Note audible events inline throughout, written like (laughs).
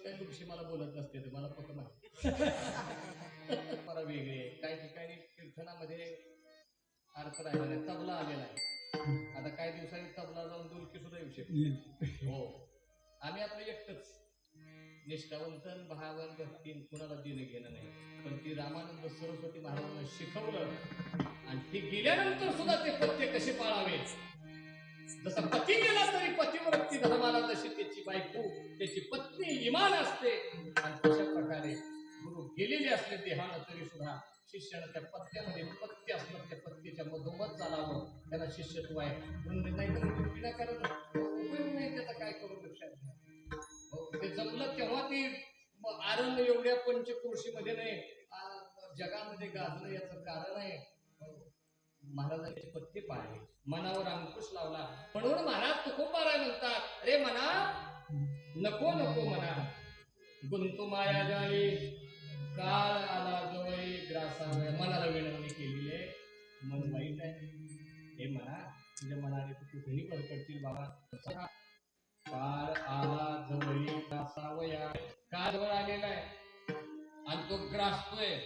काय तुमची मला बोलत नसते ते मला फक्त माहिती (laughs) मला वेगळे काही ठिकाणी कीर्तनामध्ये अर्थ राहिला नाही तबला आलेला आहे. आता काही दिवसांनी तबला जाऊन डुलकी सुद्धा येऊ शकते. हो. आम्ही आपलं एकटंच. निष्ठावंत भावन भक्ती कुणाला देणं घेणं नाही. पण ती रामानंद सरस्वती महाराजांना शिकवलं आणि ती गेल्यानंतर सुद्धा ते पत्ते कसे पाळावे जसा पत्नी असते. आणि तशा प्रकारे गुरु गेलेले असले देहानं तरी सुद्धा शिष्यानं त्या पत्त्यामध्ये पत्ते असलं त्या पत्त्याच्या मधोमध चालावं. त्याला शिष्यत्व आहे. म्हणून नाही तर विनाकारण उपयोग नाही त्याचा काय करू लक्षात घ्या. हो, ते जमलं तेव्हा ती आरंग आनंद एवढ्या पंचक्रोशीमध्ये नाही. जगामध्ये गाजलं याचं कारण आहे. हो. महाराजांचे पत्ते पाळले. मनावर अंकुश लावला. म्हणून महाराज तुकोबाराय म्हणतात अरे मना नको नको मना. गुंतू माया जाळी काळ आला जवळी ग्रासावय मनाला विनवणी केलेली आहे. मन वाईट आहे. हे म्हणा तुझ्या मनाने तू कुठेही बडकडतील बाबा. काळ आला जवळी ग्रासावया काळ जवळ आलेला आहे. आणि तो ग्रासतोय.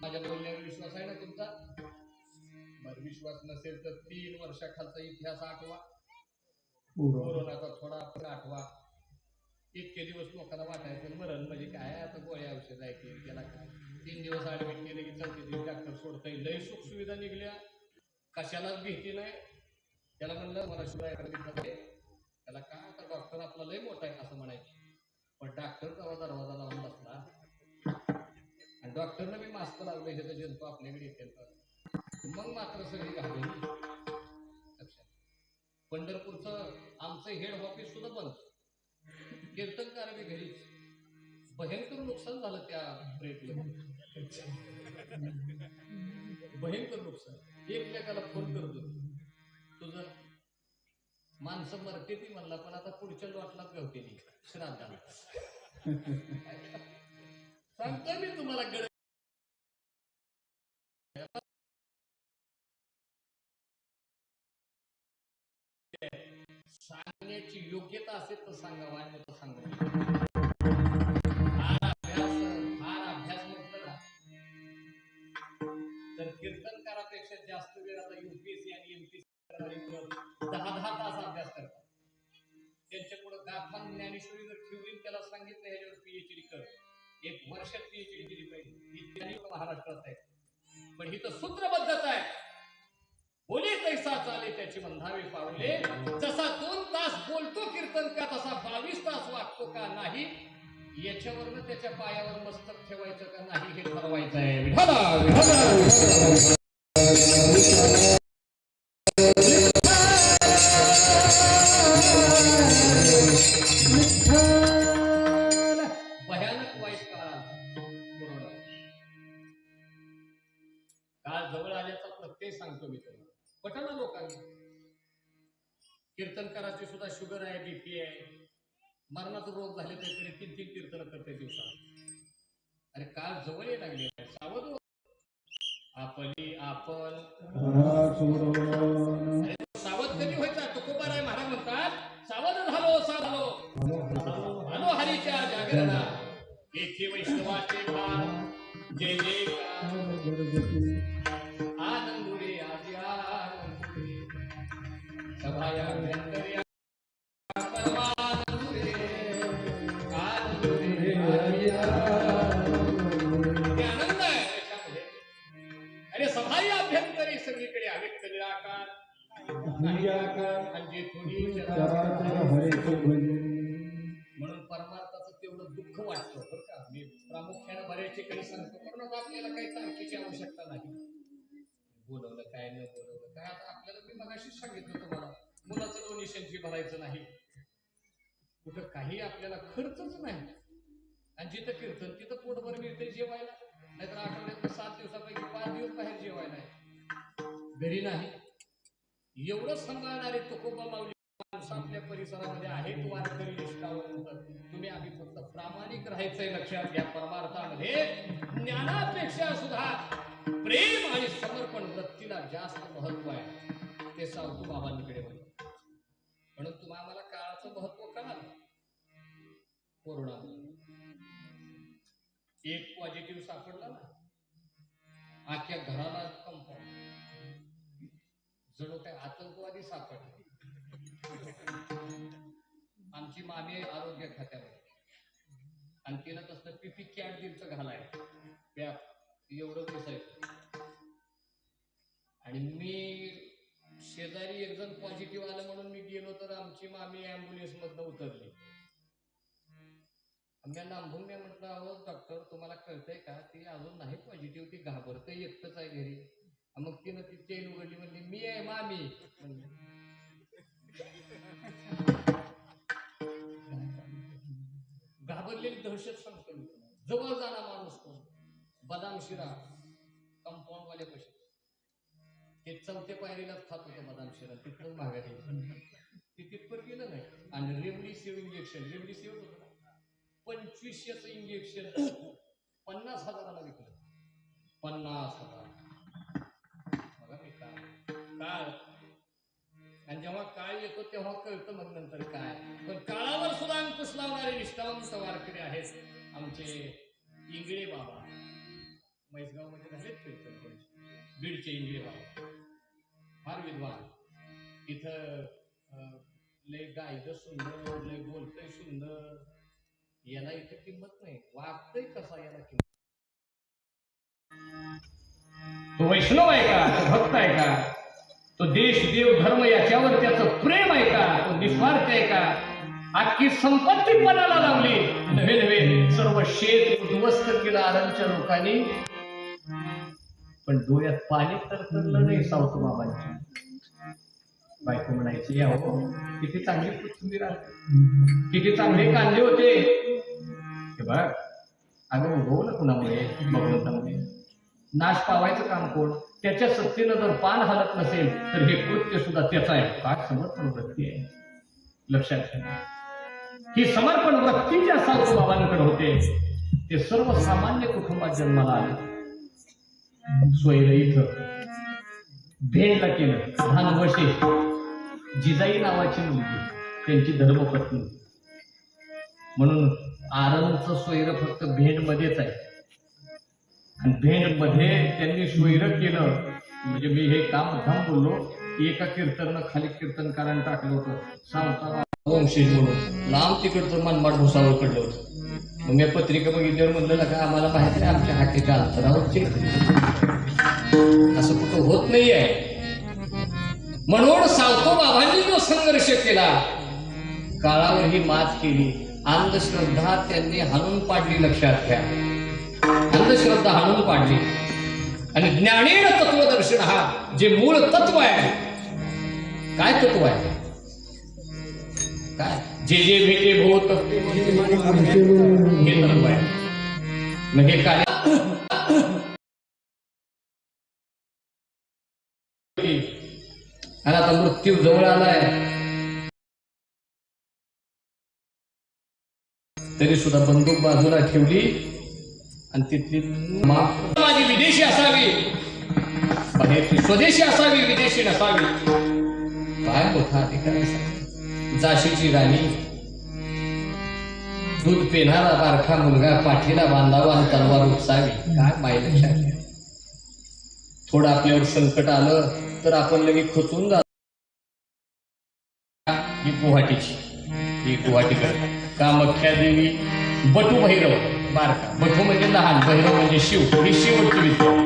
माझ्या बोलण्यावर विश्वास आहे ना तुमचा? बर विश्वास नसेल तर तीन वर्षाखालचा इतिहास आठवा. कोरोनाचा थोडा आठवा. इतके दिवस लोकांना वाटायचं मरण म्हणजे काय? आता गोळ्या औषध आहे की त्याला काय तीन दिवस ॲडमिट केले की चौथे दिवस डॉक्टर सोडता येईल लय सुख सुविधा निघल्या. कशालाच भीती नाही. त्याला म्हणलं मला शिवाय त्याला काय आता डॉक्टर आपला लय मोठा आहे असं म्हणायचं. पण डॉक्टर तेव्हा दरवाजा लावून बसला. आणि डॉक्टरनं मी मास्क लावलं हे तर जंतू आपल्याकडे येतील मग मात्र सगळी घालून लक्षात. पंढरपूरचं आमचं हेड ऑफिस सुद्धा बंद. भयंकर नुकसान झालं त्या प्रेतला भयंकर नुकसान. एकमेकाला फोन करत तुझं माणसं मरते ती म्हणला पण आता पुढच्या लॉटला गवते ती श्राद्धाला सांगतोय मी तुम्हाला गड सांगण्याची योग्यता असेल तर सांगावा आणि सांगा. सांगावं जास्त वेळ आता युपीएससी आणि एमपीएससी दहा दहा तास अभ्यास करतात. गाथा ज्ञानेश्वरी जर ठेवली त्याला सांगितलं ह्याच्यावर कर. एक वर्षात पीएचडी केली पाहिजे. ही महाराष्ट्रात आहे पण ही तर सूत्रबद्धता आहे. बोले तैसा चाले त्याचे बंधावे पावले. जसा दोन तास बोलतो कीर्तन का तसा बावीस तास वागतो का नाही? याच्यावरनं त्याच्या पायावर मस्तक ठेवायचं का नाही हे ठरवायचं आहे. जवळ आल्याचा प्रत्यय सांगतो मी तुम्हाला पटना लोकांना. कीर्तनकाराची सुद्धा शुगर आहे बीपी आहे. मरणाचा रोग झाले तरी तीन तीन कीर्तन करते दिवसात. अरे काळ जवळ ये लागले. सावध हो. आपली आपण. सावध कधी व्हायचा? तुकोबाराय महाराज म्हणतात सावध झालो सावलो आलो हरीच्या जागरणा अरे सभाया अभ्यंतरी सगळीकडे अव्यक्त निराकार म्हणजे म्हणून परमार्थाचं तेवढं दुःख वाटतं बरं का. मी प्रामुख्यानं बऱ्याच ठिकाणी सांगतो कारण आपल्याला काही तारखेची आवश्यकता नाही. बोलवलं काय न बोलवलं काय? आता आपल्याला मी मगाशी सांगितलं तुम्हाला मुलाचं डोनेशन फी भरायचं नाही. कुठं काही आपल्याला खर्चच नाही. आणि जिथं कीर्तन तिथं पोटभर मिळते जेवायला. नाहीतर आठवड्यात सात दिवसापैकी पाच दिवस बाहेर जेवायला आहे. घरी नाही. एवढं सांभाळणारे तुकोबा माऊली माणसं आपल्या परिसरामध्ये आहेत वारकरी निष्ठावंत. तुम्ही आम्ही फक्त प्रामाणिक राहायचंय लक्षात घ्या. परमार्थामध्ये ज्ञानापेक्षा सुद्धा प्रेम आणि समर्पण वृत्तीला जास्त महत्त्व आहे. ते सावतो बाबांकडे म्हणतो म्हणून तुम्हाला काळाचं महत्त्व कळालं. कोरोना. एक पॉझिटिव्ह सापडला ना आख्या घराला कंपाऊंड जणू काय आतंकवादी सापडले. आमची मामी आहे आरोग्य खात्यामध्ये आणि तिला तसलं पिपी कॅट दिलचं घालाय. एवढं दिसायचं आणि मी शेजारी एक जण पॉझिटिव्ह आलं म्हणून मी गेलो तर आमची मामी अँब्युलन्स मधनं उतरली. मी लांबून मी म्हटलं अहो डॉक्टर तुम्हाला कळतंय का? ती अजून नाही पॉझिटिव्ह ती घाबरते एकटंच आहे घरी. मग तिनं ती चेन उघडली म्हणली मी आहे मामी. घाबरलेली दहशत सांगतो मी जवळ जाणार माणूस कोण? बदाम शिरा कंपाऊंड वाले पैसे ते चौथ्या पायरीलाच खात होतं बदाम शिरा तिथून माघारी. ते तिथपर गेलं नाही. आणि रेमडिसिव्ह इंजेक्शन रेमडिसिव्ह होतं पंचवीसशेचं इंजेक्शन पन्नास हजाराला विकलं. पन्नास हजार बघा मी काय काळ आणि जेव्हा काळ येतो तेव्हा कळतं मग नंतर काय. पण काळावर सुद्धा अंकुश लावणारे निष्ठावंत वारकरी आहेत आमचे इंगळे बाबा. म्हैसगावमध्ये झालेत कीर्तन बीडचे इंगळे बाबा. फार विद्वान. इथं लय गायचं सुंदर लय बोलतय सुंदर. याला इथे किंमत नाही. वागतय कसा याला किंमत? तो वैष्णव आहे का? तो भक्त आहे का? तो देश देव धर्म याच्यावर त्याचं प्रेम आहे का? तो निस्वार्थ आहे का? आखी संपत्ती पणाला लावली. नव्हे नव्हे. सर्व शेत उद्ध्वस्त केलं आरमच्या लोकांनी. पण डोळ्यात पाणी तर तरलं नाही सावतो बाबांच्या. बायको म्हणायची या हो किती चांगली कोथिंबीर आहे किती चांगले कांदे होते. हे बघ अगं उगवलं कुणामुळे? भगवंतामुळे नाश पावायचं काम कोण? त्याच्या सत्तेनं जर पान हलत नसेल तर हे कृत्य सुद्धा त्याचं आहे. काय समर्पण वृत्ती आहे. लक्षात ठेवा. ही समर्पण वृत्ती ज्या साधू बाबांकडे होते ते सर्वसामान्य कुटुंबात जन्माला आले. सोयरे इथं भेंडला केलं वशे जिजाई नावाची मुलगी. त्यांची धर्मपत्नी. म्हणून आरंभचं सोयरं फक्त भेंडमध्येच आहे. आणि भेंडमध्ये त्यांनी सोयरं केलं म्हणजे मी हे काम धाम बोललो एका कीर्तन खाली कीर्तनकारांनी टाकलं होतं. सांगता वंशीज म्हणून. लांब तिकडचं मनमाड भुसावर कडलं होतं. मग मी पत्रिका बघितल्यावर म्हणलं का आम्हाला माहिती आहे आमच्या हाकेच्या अंतरावरचे असं कुठं होत नाहीये. म्हणून सावतो बाबांनी जो संघर्ष केला. काळावर ही मात केली. अंधश्रद्धा त्यांनी हाणून पाडली लक्षात घ्या. अंधश्रद्धा हाणून पाडली. आणि ज्ञानेन तत्वदर्शन हा जे मूळ तत्व आहे. काय तत्व आहे? काय? जे जे भेटे भोत हे तत्व आहे. म्हणजे हे काय? आणि आता मृत्यू जवळ आलाय. तरी सुद्धा बंदूक बाजूला ठेवली आणि तिथली माझी विदेशी असावी. बाहेरची स्वदेशी असावी विदेशी नसावी. काय मोठा अधिकार जाशीची राणी. दूध पिणारा बारखा मुलगा पाठीला बांधावा आणि तलवार उपसावी. काय माय लक्षात घ्या. थोडं आपल्यावर संकट आलं. तर आपण लगेच खचून जातो. ही गुवाहाटीची. ही गुवाहाटीकडे. कामाख्या देवी बटू भैरव बारका. बटू म्हणजे लहान भैरव म्हणजे शिव. ही शिवची विद्या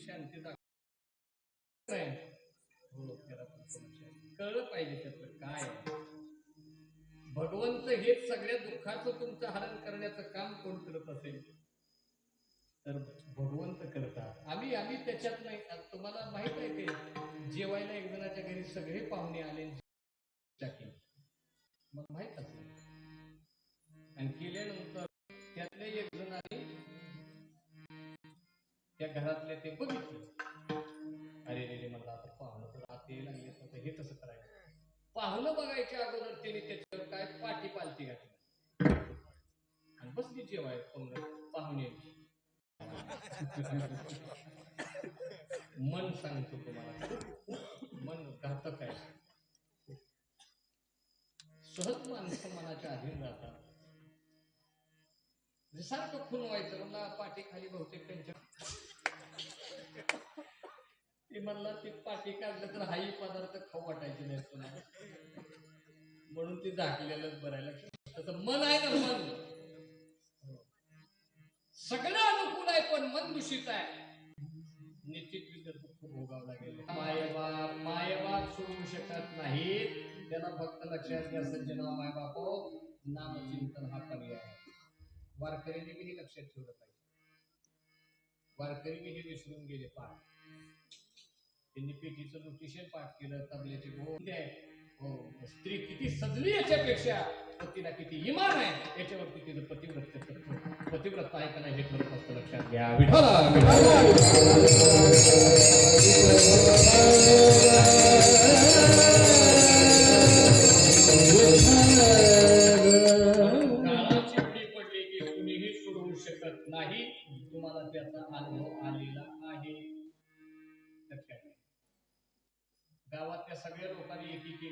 शांती दाखव कळलं पाहिजे त्यातलं काय. भगवंत हेच सगळ्या दुःखाचं तुमचं हरण करण्याचं काम कोण करत असेल? तर भगवंत करतात. आम्ही आम्ही त्याच्यात नाही. तुम्हाला माहीत आहे ते. जेवायला एक जणाच्या घरी सगळे पाहुणे आले मग माहीत असेल. आणि केल्यानंतर त्यातले एक जण आले त्या घरातले ते बघितलं. पाहुणं तर आता हे कसं करायचं. पाहुणं बघायच्या अगोदर त्याने त्याच्यावर काय पाठी पालती घातली. आणि बसली जेवाय पाहुणे (laughs) मन सांगतो तुम्हाला. मन घातक आहे. सहज माणसं मनाच्या अधीन राहतात. सारखं खून व्हायचं म्हणला पाठी खाली बहुतेक त्यांच्या ती म्हणला ती पाठी काढलं तर हाही पदार्थ खाऊ वाटायचे नाही तुला म्हणून ते झाकलेलंच बरायला तसं मन आहे ना मन. सगळं अनुकूल आहे पण मन दूषित आहे. निश्चित खूप भोगावं लागेल. मायबाप मायबाप सोडू शकत नाहीत. त्यांना फक्त लक्षात घ्या सज्जना हो, मायबापो. नामचिंतन हा पर्याय आहे. वारकऱ्यांनी हे लक्षात ठेवलं पाहिजे. वारकरी मी हे विसरून गेले पाठ त्यांनी पेटीचं न्यूट्रिशन पाठ केलं तबल्याचे बोल हो स्त्री किती सजली याच्यापेक्षा पतीला किती इमान आहे याच्यावरती तिचं पतिव्रत पतिव्रत आहे का नाही हे ठरत असतं लक्षात घ्या. विठाला सगळ्या लोकांनी एकी केली.